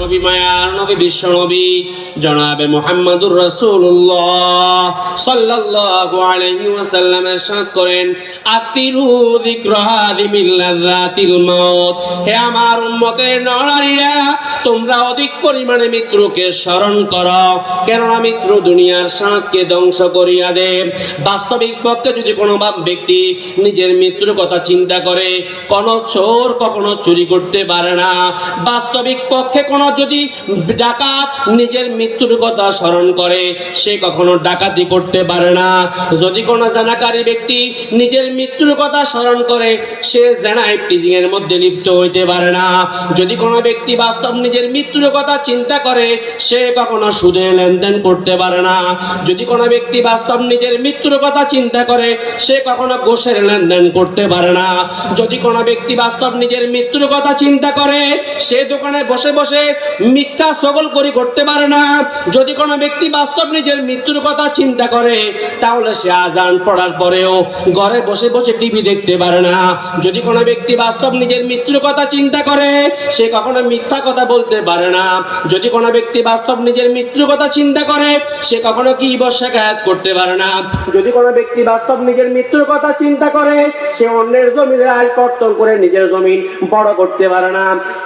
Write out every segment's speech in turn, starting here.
নবী মায়ার নবী বিশ্ব নবী জনাবে মুহাম্মদুর রাসূলুল্লাহ সাল্লাল্লাহু আলাইহি ওয়াসাল্লাম ارشاد করেন আতিরু যিকরা হাদিমিল লাযাতিল মাউত হে আমার উম্মতের নরনারীরা তোমরা অধিক পরিমাণে মিত্রকে স্মরণ করো। কেননা মিত্র দুনিয়ার সাঁতকে ধ্বংস করিয়া দে বাস্তবিক পক্ষে যদি কোনো ব্যক্তি নিজের মৃত্যুর কথা চিন্তা করে, কোনো চোর কখনো চুরি করতে পারে না। বাস্তবিক পক্ষে কোনো যদি ডাকাত নিজের মৃত্যুর কথা স্মরণ করে, সে কখনো ডাকাতি করতে পারে না। যদি কোনো জানাকারী ব্যক্তি নিজের মৃত্যুর কথা স্মরণ করে, সে টিজিং এর মধ্যে লিপ্ত হইতে পারে না। যদি কোনো ব্যক্তি বাস্তব নিজের মৃত্যুর কথা চিন্তা করে, সে কখনো সুদে লেনদেন করতে পারে না। যদি কোনো ব্যক্তি বাস্তব নিজের মৃত্যুর কথা চিন্তা করে, সে কখনো ঘোষের লেনদেন করতে পারে না। যদি কোনো ব্যক্তি বাস্তব নিজের মৃত্যুর কথা চিন্তা করে, সে দোকানে বসে বসে মিথ্যা সকল করি করতে পারে না। যদি কোনো ব্যক্তি বাস্তব নিজের মৃত্যুর কথা চিন্তা করে, তাহলে সে আজান পড়ার পরেও ঘরে বসে বসে টিভি দেখতে পারে না। যদি কোনো ব্যক্তি বাস্তব নিজের মৃত্যুর কথা চিন্তা করে, সে কখনো মিথ্যা কথা বলতে পারে না। যদি কোনো ব্যক্তি বাস্তব নিজের মৃত্যুর কথা চিন্তা করে, সে কখনো কি শেখায়াত করতে পারে না। যদি কোনো ব্যক্তি বাস্তব নিজের মৃত্যুর কথা চিন্তা করে, সে অন্যের জমির আয় কর্তন করে নিজের জমিন বড় করতে পারে না।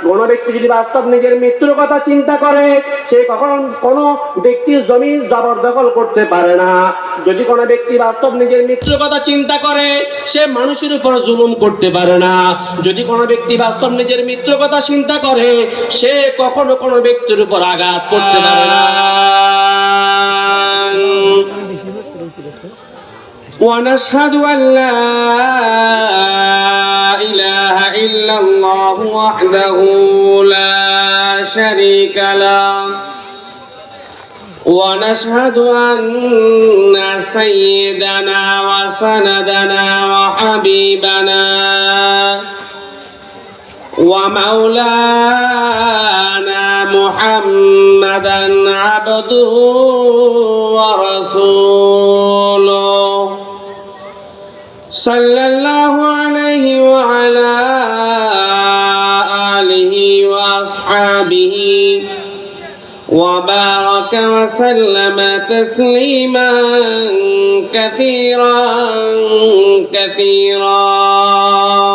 কোনো ব্যক্তি যদি বাস্তব নিজের মৃত্যুর কথা চিন্তা করে, সে কখনো কোনো ব্যক্তির জমি জবরদখল করতে পারে না। যদি কোনো ব্যক্তি বাস্তব নিজের মৃত্যুর কথা চিন্তা করে, সে মানুষের উপর জুলুম করতে পারে না। যদি কোনো ব্যক্তি বাস্তব নিজের মৃত্যুর কথা চিন্তা করে, সে কখনো কোনো ব্যক্তির উপর আঘাত করতে পারে না ونشهد أن لا إله إلا الله وحده لا شريك له ونشهد أن سيدنا وسندنا وحبيبنا ومولانا محمدا عبده ورسوله. صلى الله عليه وعلى آله وأصحابه وبارك وسلم تسليما كثيرا كثيرا.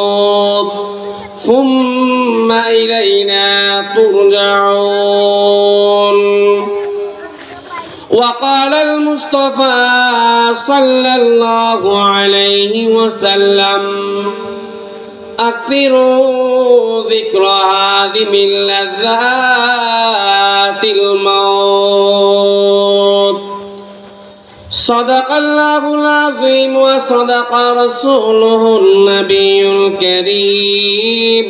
ثم إلينا ترجعون. وقال المصطفى صلى الله عليه وسلم أكثروا ذكر هذه اللذات الموت. صدق الله العظيم وصدق رسوله النبي الكريم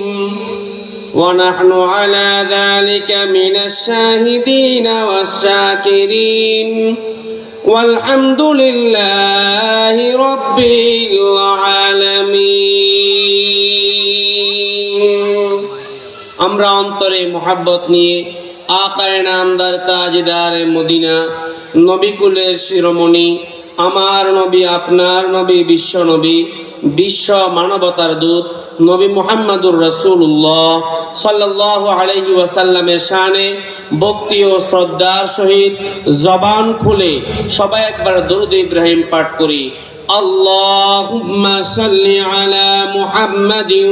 ونحن على ذلك من الشاهدين والشاكرين والحمد لله رب العالمين আমরা অন্তরে মোহাব্বত নিয়ে আকায় নামদার তাজদার মদিনা নবিকুলের শিরোমণি, আমার নবী, আপনার নবী, বিশ্ব নবী, বিশ্ব মানবতার দূত, নবী মুহাম্মদুর রসুল্লাহ সাল্লাহ আলহি ওয়াসাল্লামের শানে ভক্তি ও শ্রদ্ধার সহিত জবান খুলে সবাই একবার দরুদ ইব্রাহিম পাঠ করি। আল্লাহুম্মা সাল্লি আলা মুহাম্মাদিন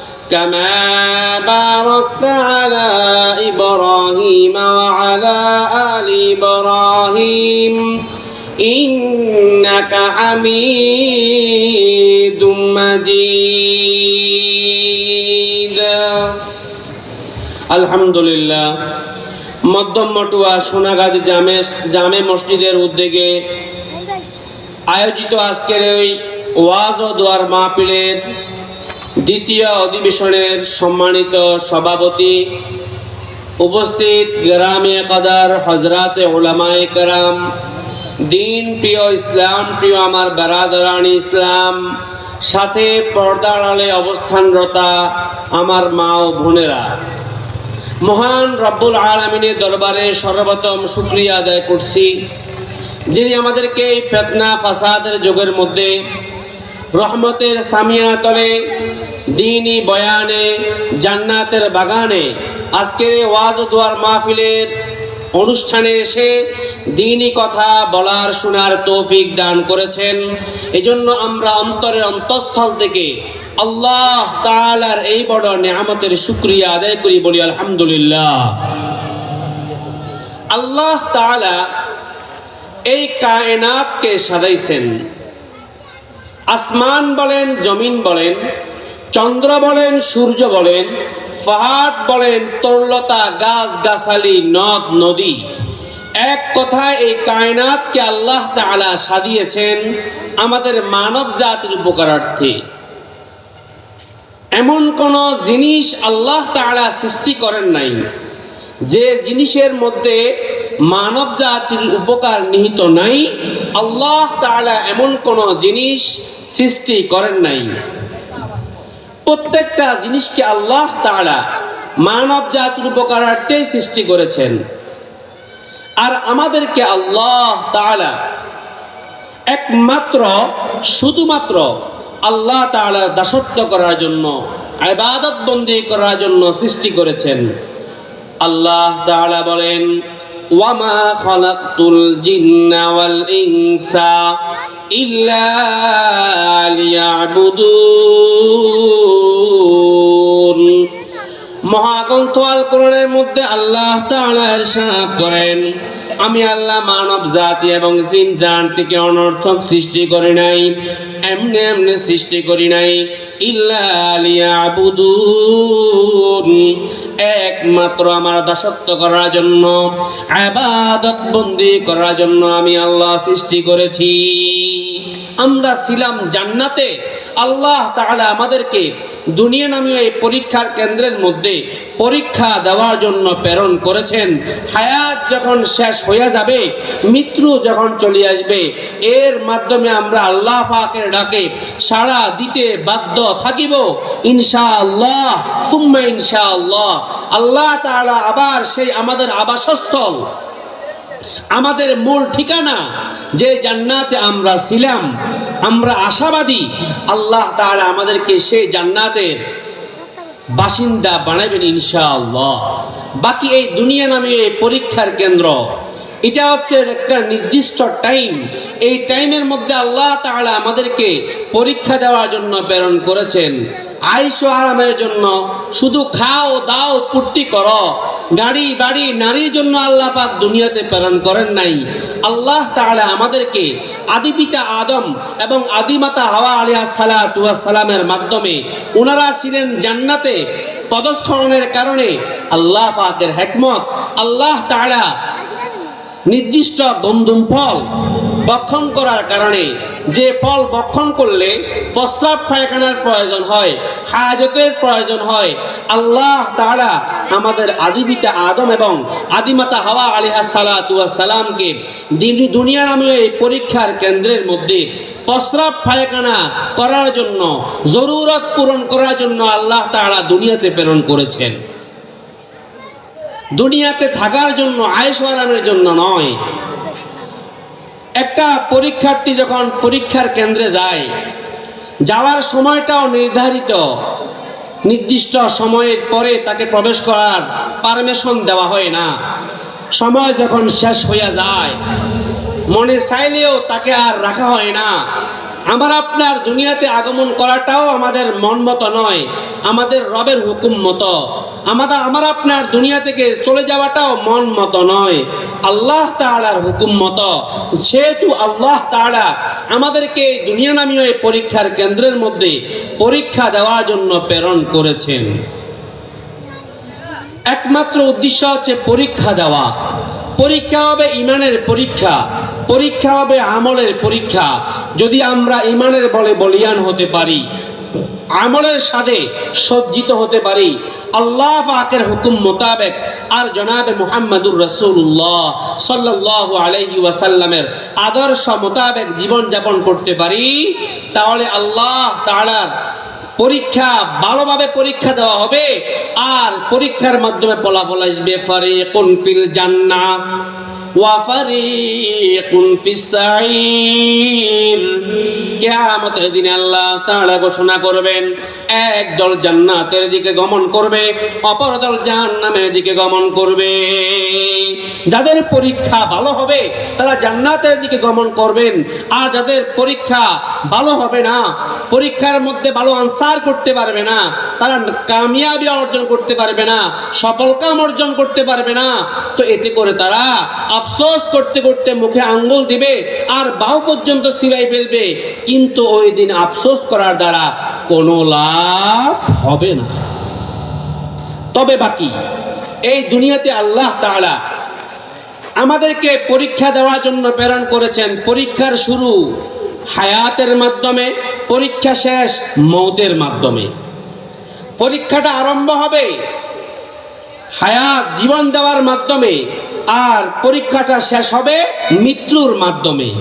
كما باركت على إبراهيم وعلى آل إبراهيم إنك حميد مجيد الحمد لله মধ্যম মটুয়া সোনাগাজ জামে জামে মসজিদের উদ্যোগে আয়োজিত আজকের ওই ওয়াজ ও দোয়ার মাহপিলের দ্বিতীয় অধিবেশনের সম্মানিত সভাপতি উপস্থিত গ্রামে কাদার হজরাতে ওলামায়ে কারাম, দিন প্রিয় ইসলাম, প্রিয় আমার বেরাদরানি ইসলাম, সাথে পর্দার অবস্থানরতা আমার মা ও বোনেরা, মহান রব্বুল আলমিনের দরবারে সর্বপ্রথম শুক্রিয়া আদায় করছি, যিনি আমাদেরকে এই ফেতনা, ফাসাদের যুগের মধ্যে রহমতের সামিয়া তলে, দিনই বয়ানে, জান্নাতের বাগানে। আজকের ওয়াজ দোয়ার মাহফিলের অনুষ্ঠানে এসে দিনই কথা বলার শোনার তৌফিক দান করেছেন। এজন্য আমরা অন্তরের অন্তঃস্থল থেকে আল্লাহ তাআলার এই বড় নিয়ামতের শুক্রিয়া আদায় করি, বলি আলহামদুলিল্লাহ। আল্লাহ তাআলা এই কায়নাতকে সাজাইছেন। আসমান বলেন, জমিন বলেন, চন্দ্র বলেন, সূর্য বলেন পাহাড় বলেন, তরলতা, গাছ, গাছালি, নদ, নদী। এক কথায় এই কায়নাতকে আল্লাহ তাআলা সাজিয়েছেন আমাদের মানব জাতির উপকারার্থে। এমন কোন জিনিস আল্লাহ তাআলা সৃষ্টি করেন নাই। যে জিনিসের মধ্যে মানব জাতির উপকার নিহিত নাই। আল্লাহ তাআলা এমন কোন জিনিস সৃষ্টি করেন নাই। প্রত্যেকটা জিনিসকে আল্লাহ তাআলা মানব জাতির উপকারার্থে সৃষ্টি করেছেন। আর আমাদেরকে আল্লাহ তাআলা একমাত্র, শুধুমাত্র আল্লাহ তাআলার দাসত্ব করার জন্য ইবাদত বন্দী করার জন্য সৃষ্টি করেছেন। আল্লাহ তাআলা বলেন ওয়ামা ইনসা মহাগ্রন্থ আল কোরআনের মধ্যে আল্লাহ ইরশাদ করেন আমি আল্লাহ মানব জাতি এবং জিন জান থেকে অনর্থক সৃষ্টি করি নাই, এমনি এমনি সৃষ্টি করি নাই। ইল্লা লিয়াবুদুন, একমাত্র আমার দাসত্ব করার জন্য, আবাদত বন্দি করার জন্য আমি আল্লাহ সৃষ্টি করেছি। আমরা ছিলাম জান্নাতে, আল্লাহ তাহলে আমাদেরকে দুনিয়া নামীয় এই পরীক্ষার কেন্দ্রের মধ্যে পরীক্ষা দেওয়ার জন্য প্রেরণ করেছেন। হায়াত যখন শেষ হইয়া যাবে, মৃত্যু যখন চলে আসবে, এর মাধ্যমে আমরা আল্লাহ পাকের ডাকে সাড়া দিতে বাধ্য থাকিব। ইনশাআল্লাহ, সুম্মা ইনশাআল্লাহ। আল্লাহ তাআলা আবার সেই আমাদের আবাসস্থল আমাদের মূল ঠিকানা যে জান্নাতে আমরা ছিলাম, আমরা আশাবাদী আল্লাহ তারা আমাদেরকে সেই জান্নাতের বাসিন্দা বানাবেন ইনশাআল্লাহ। বাকি এই দুনিয়া নামে পরীক্ষার কেন্দ্র এটা হচ্ছে একটা নির্দিষ্ট টাইম এই টাইমের মধ্যে আল্লাহ তাআলা আমাদেরকে পরীক্ষা দেওয়ার জন্য প্রেরণ করেছেন। আইস আরামের জন্য শুধু খাও, দাও পূর্তি করো। গাড়ি বাড়ি, নারীর জন্য আল্লাহ পাক দুনিয়াতে প্রেরণ করেন নাই। আল্লাহ তাআলা আমাদেরকে আদি পিতা আদম এবং আদিমাতা হাওয়া আলিয়া সালামের মাধ্যমে ওনারা ছিলেন জান্নাতে পদস্খলনের কারণে আল্লাহ পাকের হেকমত, আল্লাহ তাআলা নির্দিষ্ট গন্ধুম ফল বক্ষণ করার কারণে যে ফল বক্ষণ করলে প্রস্রাব পায়খানার প্রয়োজন হয়, হাজতের প্রয়োজন হয়। আল্লাহ তাআলা আমাদের আদিপিতা আদম এবং আদিমাতা হাওয়া আলিহা সালামকে দুনিয়া নামে এই পরীক্ষার কেন্দ্রের মধ্যে প্রস্রাব পায়খানা করার জন্য, জরুরত পূরণ করার জন্য আল্লাহ তাআলা দুনিয়াতে প্রেরণ করেছেন। দুনিয়াতে থাকার জন্য আয়েস আরামের জন্য নয়। একটা পরীক্ষার্থী যখন পরীক্ষার কেন্দ্রে যায়, যাওয়ার সময়টাও নির্ধারিত। নির্দিষ্ট সময়ের পরে তাকে প্রবেশ করার পারমিশন দেওয়া হয় না। সময় যখন শেষ হইয়া যায়, মনে চাইলেও তাকে আর রাখা হয় না। আমার আপনার দুনিয়াতে আগমন করাটাও আমাদের মন মতো নয়, আমাদের রবের হুকুম মতো। আমাদের আমার আপনার দুনিয়া থেকে চলে যাওয়াটাও মন মতো নয়। আল্লাহ তাআলার হুকুম মতো। যেহেতু আল্লাহ তাআলা আমাদেরকে এই দুনিয়া নামীয় এই পরীক্ষার কেন্দ্রের মধ্যে পরীক্ষা দেওয়ার জন্য প্রেরণ করেছেন। একমাত্র উদ্দেশ্য হচ্ছে পরীক্ষা দেওয়া। পরীক্ষা হবে ইমানের পরীক্ষা পরীক্ষা হবে আমলের পরীক্ষা। যদি আমরা ইমানের বলে বলিয়ান হতে পারি, আমলের সাথে সজ্জিত হতে পারি, আল্লাহ পাকের হুকুম মোতাবেক আর জনাবে মুহাম্মাদুর রসুল্লাহ সাল্লাহ আলহি ওয়াসাল্লামের আদর্শ মোতাবেক জীবনযাপন করতে পারি, তাহলে আল্লাহ তাআলার পরীক্ষা ভালোভাবে পরীক্ষা দেওয়া হবে আর পরীক্ষার মাধ্যমে ফলাফল আসবে ফারিকুন ফিল জান্নাহ। জান্নাতের দিকে দল দিকে যাদের পরীক্ষা ভালো হবে, তারা জান্নাতের দিকে গমন করবেন। আর যাদের পরীক্ষা ভালো হবে না, পরীক্ষার মধ্যে ভালো আনসার করতে পারবে না, তারা কামিয়াবি অর্জন করতে পারবে না, সফল কাম অর্জন করতে পারবে না, তো এতে করে তারা আফসোস করতে করতে মুখে আঙ্গুল দিবে আর বাহু পর্যন্ত সিলাই ফেলবে। কিন্তু ওই দিন আফসোস করার দ্বারা কোনো লাভ হবে না। তবে বাকি, এই দুনিয়াতে আল্লাহ তাআলা আমাদেরকে পরীক্ষা দেওয়ার জন্য প্রেরণ করেছেন। পরীক্ষার শুরু হায়াতের মাধ্যমে, পরীক্ষা শেষ মৌতের মাধ্যমে। পরীক্ষাটা আরম্ভ হবে হায়াত জীবন দেওয়ার মাধ্যমে। আর পরীক্ষাটা শেষ হবে মৃত্যুর মাধ্যমে।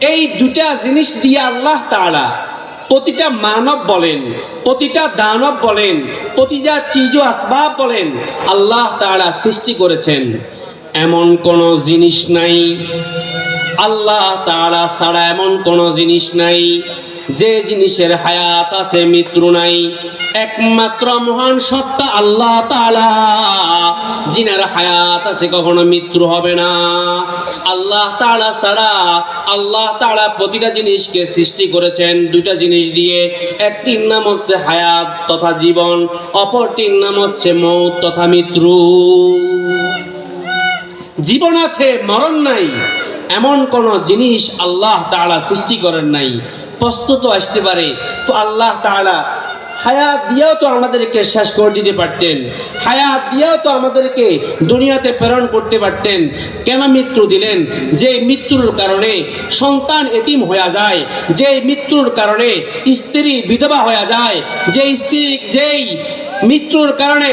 এই দুটা জিনিস দিয়ে আল্লাহ তাআলা প্রতিটা মানব বলেন, প্রতিটা দানব বলেন, প্রতিটা চিজ আসবাব বলেন, আল্লাহ তাআলা সৃষ্টি করেছেন। এমন কোনো জিনিস নাই। আল্লাহ তাআলা ছাড়া এমন কোনো জিনিস নাই। যে জিনিসের হায়াত আছে, মৃত্যু নাই। একমাত্র মহান সত্তা আল্লাহ তাআলা। জিনার হায়াত আছে, কখনো মৃত্যু হবে না। আল্লাহ তাআলা ছাড়া আল্লাহ তাআলা প্রতিটা জিনিসকে সৃষ্টি করেছেন দুইটা জিনিস দিয়ে। একটির নাম হচ্ছে হায়াত তথা জীবন, অপরটির নাম হচ্ছে মৌত তথা মৃত্যু। জীবন আছে, মরণ নাই। এমন কোন জিনিস আল্লাহ তাআলা সৃষ্টি করেন নাই। প্রস্তুত আসতে পারে। তো আল্লাহ তাআলা হায়াত দিয়েও তো আমাদেরকে শেষ করে দিতে পারতেন। হায়াত দিয়েও তো আমাদেরকে দুনিয়াতে প্রেরণ করতে পারতেন। কেন মৃত্যু দিলেন? যে মৃত্যুর কারণে সন্তান এতিম হয়ে যায়, যে মৃত্যুর কারণে স্ত্রী বিধবা হয়ে যায়, যে স্ত্রী যেই মৃত্যুর কারণে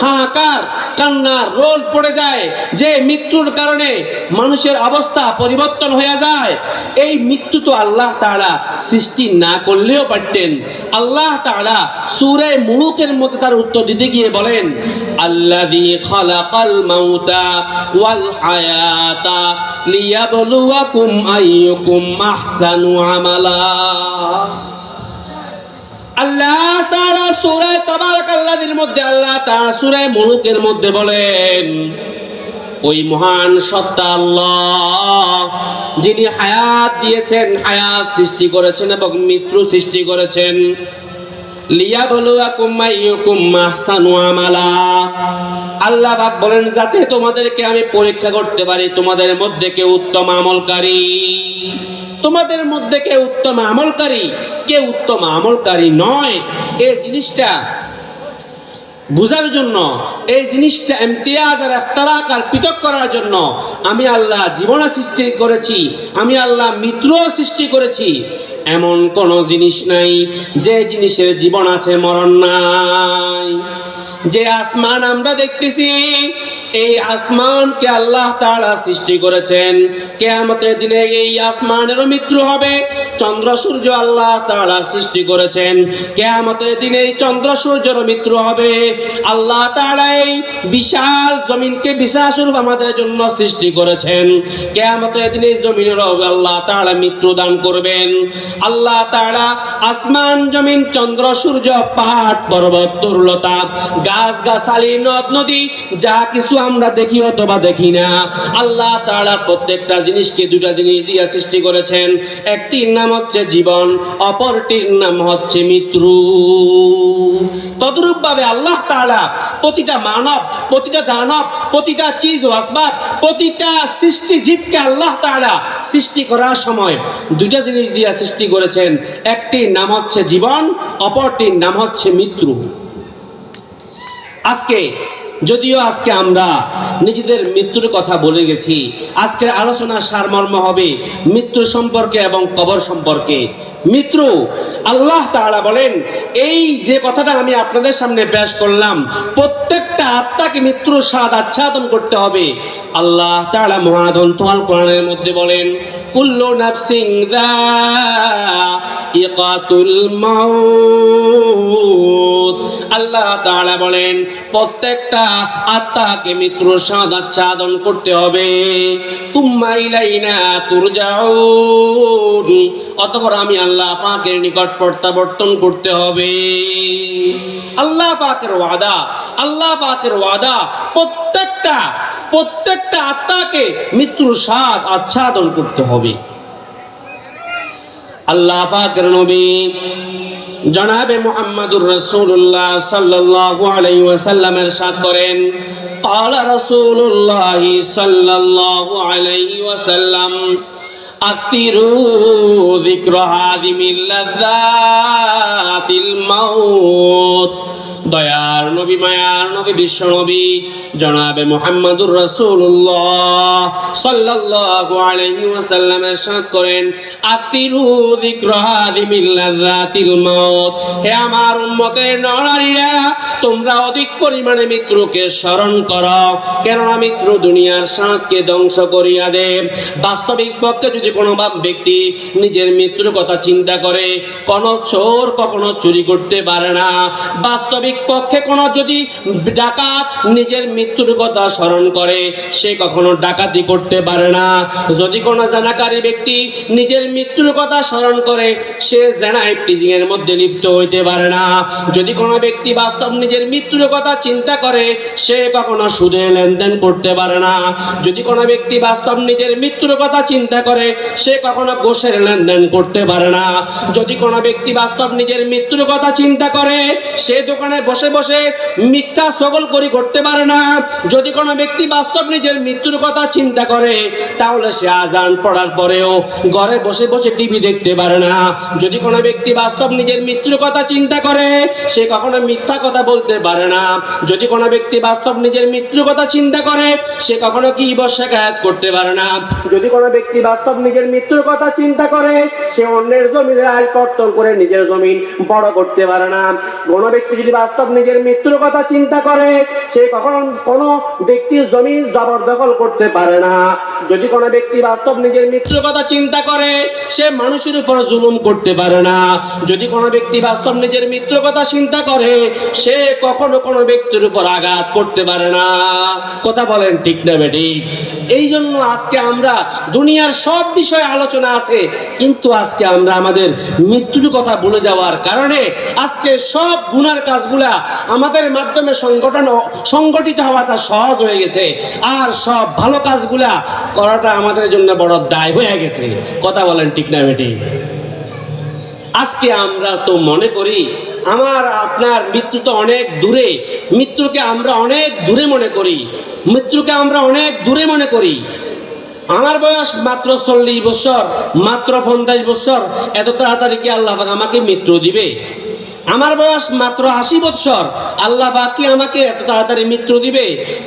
হাহাকার, কান্নার রোল পড়ে যায়। যে মৃত্যুর কারণে মানুষের অবস্থা পরিবর্তন হয়ে যায়, এই মৃত্যু তো আল্লাহ তাআলা সৃষ্টি না করলেও পারতেন। আল্লাহ তাআলা সুরে মুলুকের মধ্যে তার উত্তর দিতে গিয়ে বলেন খালাকাল মাউতা হায়াতা আমালা। আল্লাহ তাআলা সূরা তাবারাকাল্লাযীর মধ্যে, আল্লাহ তাআলা সূরা মুলুকের মধ্যে বলেন, ওই মহান সত্তা আল্লাহ, যিনি হায়াত দিয়েছেন, হায়াত সৃষ্টি করেছেন এবং মৃত্যু সৃষ্টি করেছেন। আহসানু আমালা। আল্লাহ পাক বলেন, যাতে তোমাদেরকে আমি পরীক্ষা করতে পারি, তোমাদের মধ্যে কে উত্তম আমলকারী। তোমাদের মধ্যে কে উত্তম আমলকারী কে উত্তম আমলকারী নয়। এই জিনিসটা বুঝার জন্য, এই জিনিসটা ইমতিয়াজ আর ইফতারাক আর পৃথক করার জন্য আমি আল্লাহ জীবন সৃষ্টি করেছি, আমি আল্লাহ মিত্র সৃষ্টি করেছি। এমন কোন জিনিস নাই, যে জিনিসের জীবন আছে মরণ নাই। যে আসমান আমরা দেখতেছি এই আসমানকে আল্লাহ তাআলা সৃষ্টি করেছেন। কেয়ামতের দিনে এই আসমানেরও মৃত্যু হবে। চন্দ্র সূর্য আল্লাহ তাআলা সৃষ্টি করেছেন। কেয়ামতের দিনে এই চন্দ্র সূর্যেরও মৃত্যু হবে। আল্লাহ তাআলা এই বিশাল জমিনকে বিশাল স্বরূপ আমাদের জন্য সৃষ্টি করেছেন। কেয়ামতের দিনে এই জমিনেরও আল্লাহ তাআলা মৃত্যু দান করবেন। আল্লাহ তাআলা আসমান জমিন চন্দ্র সূর্য পাহাড় পর্বত তরুলতা গাছ গাছালি নদ নদী, যা কিছু আমরা দেখি অথবা দেখি না। আল্লাহ তাআলা প্রত্যেকটা জিনিসকে দুটা জিনিস দিয়ে সৃষ্টি করেছেন। একটির নাম নাম হচ্ছে জীবন, অপরটির নাম হচ্ছে মৃত্যু। তদরূপ ভাবে আল্লাহ তাআলা প্রতিটা মানব, প্রতিটা দানব, প্রতিটা চিজ আসবাব, প্রতিটা সৃষ্টি জীবকে আল্লাহ তাআলা সৃষ্টি করার সময় দুইটা জিনিস দিয়ে সৃষ্টি করেছেন। একটির নাম হচ্ছে জীবন, অপরটির নাম হচ্ছে মৃত্যু। আজকে যদিও আজকে আমরা নিজেদের মৃত্যুর কথা বলে গেছি, আজকের আলোচনা সারমর্ম হবে মৃত্যু সম্পর্কে এবং কবর সম্পর্কে। মৃত্যু, আল্লাহ তাহারা বলেন, এই যে কথাটা আমি আপনাদের সামনে পেশ করলাম, প্রত্যেকটা আত্মাকে মৃত্যুর স্বাদ আচ্ছাদন করতে হবে। আল্লাহ তাআলা মহাদন্ত আল কোরআনের মধ্যে বলেন, কুল্লু নাফসিং ইকাতুল মাউত। আল্লাহ তাআলা বলেন, প্রত্যেকটা আত্মাকে মৃত্যুর স্বাদ আচ্ছাদন করতে হবে। তুম্মা ইলাইনা তুরজাউন। অতঃপর আমি আল্লাহ পাকের নিকট প্রত্যাবর্তন করতে হবে। আল্লাহ পাকের ওয়াদা, আল্লাহ পাকের ওয়াদা, প্রত্যেকটা প্রত্যেকটা আত্মাকে মৃত্যুর স্বাদ আচ্ছাদন করতে হবে। আল্লাহ পাকের নবী জনাবে মুহাম্মাদুর রাসূলুল্লাহ সাল্লাল্লাহু আলাইহি ওয়াসাল্লামের সাথ করেন قال رسول الله صلى الله عليه وسلم أكثروا ذكر هادم اللذات الموت দয়ার নবী মায়ার নবী বিশ্ব নবী জনাবে মুহাম্মাদুর রাসূলুল্লাহ সাল্লাল্লাহু আলাইহি ওয়াসাল্লাম ارشاد করেন আতিরু যিকর হাদিমিল লাযাতিল মাউত হে আমার উম্মতের নরনারীরা তোমরা অধিক পরিমাণে মৃত্যুকে স্মরণ করো কেননা মৃত্যু দুনিয়ার স্বাদকে ধ্বংস করিয়া দে বাস্তবিক পক্ষে যদি কোনো বা- ব্যক্তি নিজের মৃত্যুর কথা চিন্তা করে কোনো চোর কখনো চুরি করতে পারে না বাস্তবিক পক্ষে কোনো যদি ডাকাত নিজের মৃত্যুর কথা স্মরণ করে, সে কখনো ডাকাতি করতে পারে না। যদি কোনো জানাকারী ব্যক্তি নিজের মৃত্যুর কথা স্মরণ করে, সে জানায় টিজিং এর মধ্যে লিপ্ত হইতে পারে না। যদি কোনো ব্যক্তি বাস্তব নিজের মৃত্যুর কথা চিন্তা করে, সে কখনো সুদে লেনদেন করতে পারে না। যদি কোনো ব্যক্তি বাস্তব নিজের মৃত্যুর কথা চিন্তা করে, সে কখনো গোষের লেনদেন করতে পারে না। যদি কোনো ব্যক্তি বাস্তব নিজের মৃত্যুর কথা চিন্তা করে, সে দোকানে বসে বসে মিথ্যা সকল করি করতে পারে না। যদি কোনো ব্যক্তি বাস্তব নিজের মৃত্যুর কথা চিন্তা করে, তাহলে সে আজান পড়ার পরেও ঘরে বসে বসে টিভি দেখতে পারে না। যদি কোনো ব্যক্তি বাস্তব নিজের মৃত্যুর কথা চিন্তা করে, সে কখনো মিথ্যা কথা বলতে পারে না। যদি কোনো ব্যক্তি বাস্তব নিজের মৃত্যুর কথা চিন্তা করে, সে কখনো কি শেখায়াত করতে পারে না। যদি কোনো ব্যক্তি বাস্তব নিজের মৃত্যুর কথা চিন্তা করে, সে অন্যের জমিনের আয় কর্তন করে নিজের জমিন বড় করতে পারে না। কোনো ব্যক্তি যদি বাস্তব নিজের মৃত্যুর কথা চিন্তা করে, সে কখনো কোনো ব্যক্তির জমি জবরদখল করতে পারে না। যদি কোনো ব্যক্তি বাস্তব নিজের মৃত্যুর কথা চিন্তা করে, সে মানুষের উপর জুলুম করতে পারে না। যদি কোনো ব্যক্তি বাস্তব নিজের মৃত্যুর কথা চিন্তা করে, সে কখনো কোনো ব্যক্তির উপর আঘাত করতে পারে না। কথা বলেন ঠিক না বেটি? এই জন্য আজকে আমরা দুনিয়ার সব বিষয়ে আলোচনা আছে, কিন্তু আজকে আমরা আমাদের মৃত্যুর কথা ভুলে যাওয়ার কারণে আজকে সব গুনার কাজগুলা আমাদের মাধ্যমে সংগঠন সংগঠিত হওয়াটা সহজ হয়ে গেছে। আর সব ভালো কাজগুলা করাটা আমাদের জন্য বড় দায় হয়ে গেছে। কথা বলেন ঠিক না বেটি? আজকে আমরা তো মনে করি, আমার, আপনার মৃত্যু তো অনেক দূরে। মৃত্যুকে আমরা অনেক দূরে মনে করি। মৃত্যুকে আমরা অনেক দূরে মনে করি। আমার বয়স মাত্র চল্লিশ বছর, মাত্র পঞ্চাশ বছর। এত তাড়াতাড়ি কি আল্লাহ আমাকে মৃত্যু দিবে? আমার বয়স মাত্র আশি বৎসর। আল্লাহ পাক কি আমাকে এত তাড়াতাড়ি মৃত্যু দিবে?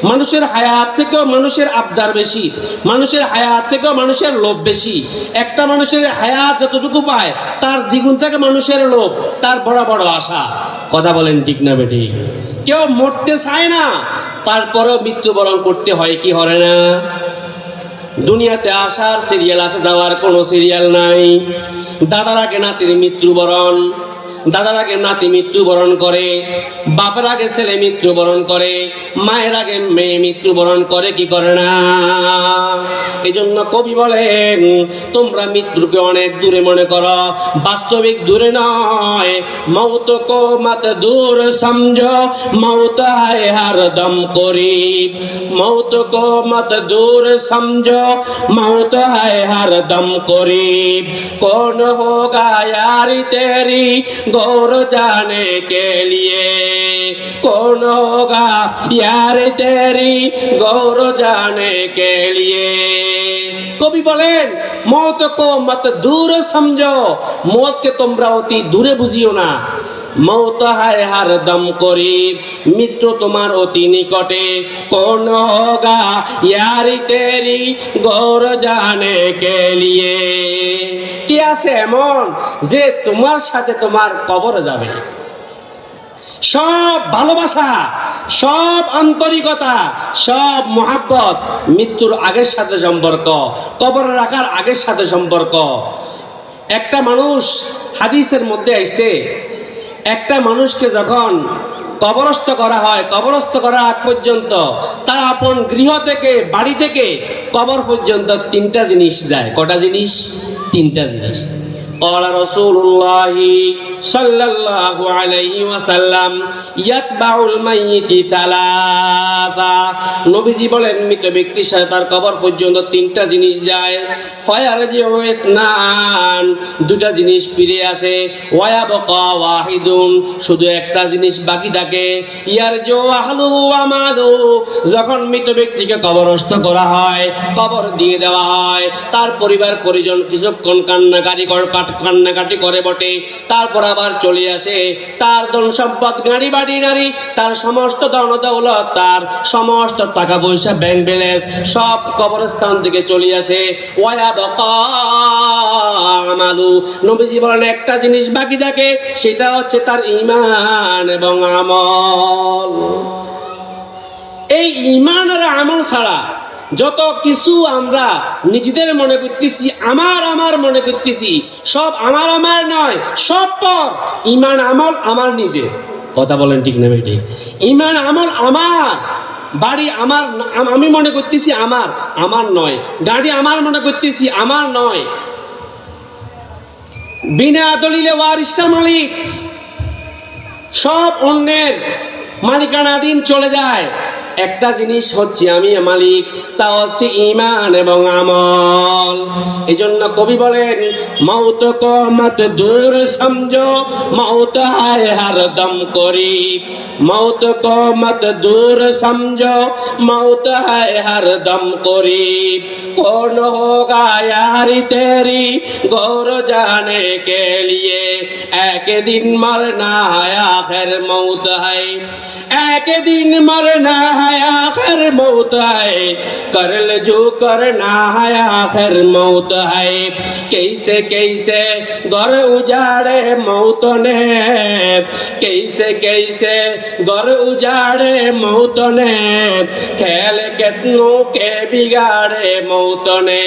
মানুষের হায়াত থেকেও মানুষের আবদার বেশি, মানুষের হায়াত থেকেও মানুষের লোভ বেশি। একটা মানুষের হায়াত যতটুকু পায়, তার দ্বিগুণ থেকে মানুষের লোভ, তার বড় বড় আশা। কথা বলেন ঠিক না বেটি কেউ মরতে চায় না, তারপরেও মৃত্যুবরণ করতে হয়, কি হরে না? দুনিয়াতে আসার সিরিয়াল আছে, যাওয়ার কোনো সিরিয়াল নাই। দাদারা কেনা তিনি মৃত্যুবরণ। দাদার আগে নাতি মৃত্যুবরণ করে, বাপের আগে ছেলে মৃত্যুবরণ করে, মায়ের আগে মেয়ে মৃত্যুবরণ করে, কি করে না? এই জন্য কবি বলেন, তোমরা মৃত্যুকে অনেক দূরে মনে করো, বাস্তবিক দূরে নয়। মৌত কো মত দূর সমঝ, মৌত হায় হার দম করিব। মৌত কো মত দূর সমঝ, মৌত হায় হার দম করিব। কোন হোগা ইয়ারি তেরি गौर जाने के लिए कौन होगा यार तेरी गौर जाने के लिए কবি বলেন মত কো মত দূর সমঝো মতকে তোমরা অতি দূরে বুঝিও না মৌত হায় হার দম করি মিত্র তোমার অতি নিকটে কোন হোগা ইয়ারি তেরি গৌর জানে কে লিয়ে কি আছে এমন যে তোমার সাথে তোমার কবর যাবে? সব ভালোবাসা, সব আন্তরিকতা, সব মোহাব্বত মৃত্যুর আগের সাথে সম্পর্ক কবর রাখার আগের সাথে সম্পর্ক। একটা মানুষ হাদিসের মধ্যে এসে একটা মানুষকে যখন কবরস্থ করা হয়, কবরস্থ করার আগ পর্যন্ত তার আপন গৃহ থেকে, বাড়ি থেকে কবর পর্যন্ত তিনটা জিনিস যায়। কটা জিনিস? তিনটা জিনিস। قال رسول الله صلى الله عليه وسلم يتبع الميت ثلاثة নবীজি বলেন মৃত ব্যক্তির সাথে তার কবর পর্যন্ত তিনটা জিনিস যায় ফায়ার যে নান দুটা জিনিস ফিরে আসে ওয়ায়াবকা ওয়াহিদুন শুধু একটা জিনিস বাকি থাকে ইয়ার যে আহলু আমাদু যখন মৃত ব্যক্তিকে কবরস্থ করা হয় কবর দিয়ে দেওয়া হয় তার পরিবার পরিজন কিছুক্ষণ কান্নাকারি কর কাট- কান্নাকাটি করে বটে। তারপর আবার চলে আসে। তার ধন সম্পদ, গাড়ি, বাড়ি, নারী, তার সমস্ত ধন দৌলত, তার সমস্ত টাকা পয়সা ব্যাংক ব্যালেন্স সব কবরস্থান থেকে চলে আসে। ওয়া বকা আমালু। নবীজি বলেন, একটা জিনিস বাকি থাকে, সেটা হচ্ছে তার ইমান এবং আমল। এই ইমান আর আমল ছাড়া যত কিছু আমরা নিজেদের মনে করতেছি, আমার আমার মনে করতেছি, সব আমার আমার নয়, সব পর। ইমান আমল আমার নিজের। কথা বলেন ঠিক না ঠিক। ইমান আমল আমার, বাড়ি আমার, আমি মনে করতেছি আমার আমার নয়। গাড়ি আমার মনে করতেছি আমার নয়। বিনা দলিলে ওয়ারিসটা মালিক। সব অন্যের মালিকানাধীন চলে যায়। একটা জিনিস হচ্ছে আমি মালিক তা হচ্ছে ইমান এবং আমল এই জন্য কবি বলেন মৌত কো মত দূর সমঝো মৌত হায় হর দম করি মৌত কো মত দূর সমঝো মৌত হায় হর দম করি कौन होगा यारी तेरी गौर जाने के लिए एक दिन मरना है आखिर मौत है एक दिन मरना है आखिर मौत है कर ले जो करना है आखिर मौत है कैसे कैसे घर उजाड़े मौत ने कैसे कैसे घर उजाड़े मौत ने खेल कितनों के बिगाड़े मौत ने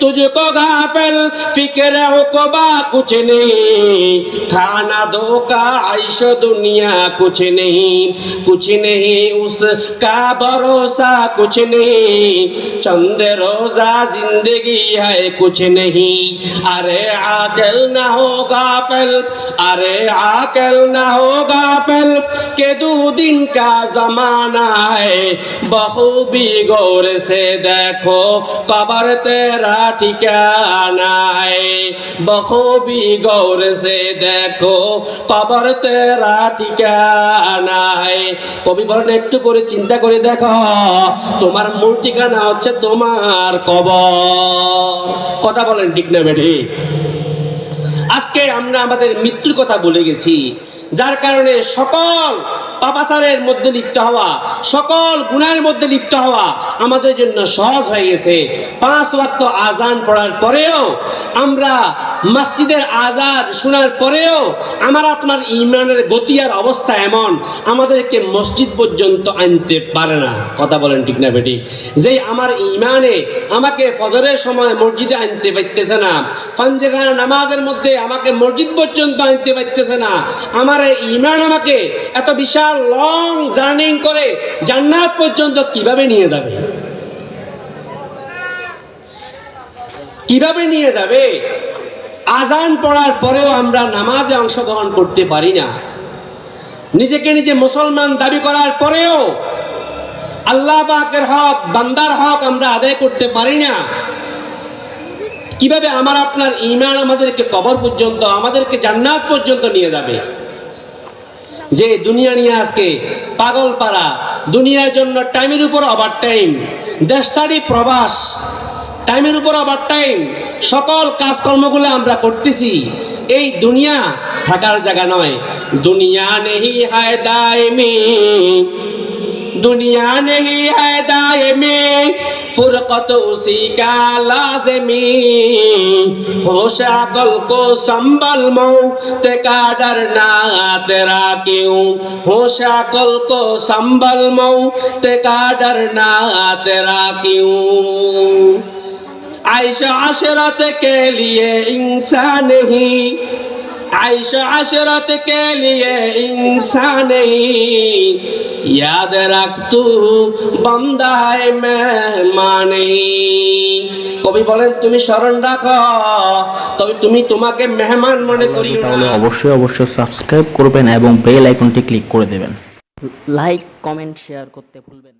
तुझको गाफिल फिक्र उकबा कुछ नहीं खाना धोखा आइश दुनिया कुछ नहीं कुछ नहीं उसका भरोसा कुछ नहीं चंद रोजा जिंदगी है कुछ नहीं अरे आकल ना हो गाफिल अरे आकल ना हो गाफिल के दो दिन का जमाना है बखूबी गौर से देखो कबर तेरा ठिकाना है बखूबी गौर से देखो कबर तेरा ঠিকানা है কবি বলেন একটু করে চিন্তা করে দেখো তোমার মূল ঠিকানা হচ্ছে তোমার কবর। কথা বলেন ঠিক না বেঠে? আজকে আমরা আমাদের মৃত্যুর কথা বলে গেছি, যার কারণে সকল পাপাচারের মধ্যে লিপ্ত হওয়া, সকল গুণের মধ্যে লিপ্ত হওয়া আমাদের জন্য সহজ হয়ে গেছে। পাঁচ ওয়াক্ত আজান পড়ার পরেও, আমরা মসজিদের আজাদ শোনার পরেও, আমার আপনার ইমরানের গতি আর অবস্থা এমন, আমাদেরকে মসজিদ পর্যন্ত আনতে পারে না। কথা বলেন ঠিক না বেটি? যে আমার ইমানে আমাকে ফজরের সময় মসজিদে আনতে পারতেছে না পাঞ্জেখানা নামাজের মধ্যে আমাকে মসজিদ পর্যন্ত আনতে পারতেছে না, আমার এই ইমান আমাকে এত বিশাল লং জার্নিং করে, জান্নাত পর্যন্ত কীভাবে নিয়ে যাবে? কীভাবে নিয়ে যাবে? আজান পড়ার পরেও আমরা নামাজে অংশগ্রহণ করতে পারি না। নিজেকে নিজে মুসলমান দাবি করার পরেও আল্লাহ পাকের হক, বান্দার হক আমরা আদায় করতে পারি না। কীভাবে আমার আপনার ইমান আমাদেরকে কবর পর্যন্ত, আমাদেরকে জান্নাত পর্যন্ত নিয়ে যাবে? যে দুনিয়া নিয়ে আজকে পাগল পাড়া, দুনিয়ার জন্য টাইমের উপর ওভার টাইম, দেশ ছাড়ি প্রবাস, টাইমের উপর ওভার টাইম, সকল কাজকর্মগুলো আমরা করতেছি। এই দুনিয়া থাকার জায়গা নয়। দুনিয়া নেহি হায় দায় মে দুনিয়া নেহি হায় দায় মে فرقت اسی کا لازمی ہوش عقل کو سنبھل موت کا ڈرنا تیرا کیوں ہوش عقل کو سنبھل موت کا ڈرنا تیرا کیوں عائشہ عشرت کے لیے انسان ہی عیش عشرت কে লিয়ে انسان یاد رکھ বন্দায় মে মানে কবি বলেন তুমি স্মরণ রাখো তবে তুমি তোমাকে মেহমান মনে করি তাহলে অবশ্যই অবশ্যই সাবস্ক্রাইব করবেন এবং বেল আইকনটি ক্লিক করে দেবেন। লাইক কমেন্ট শেয়ার করতে ভুলবেন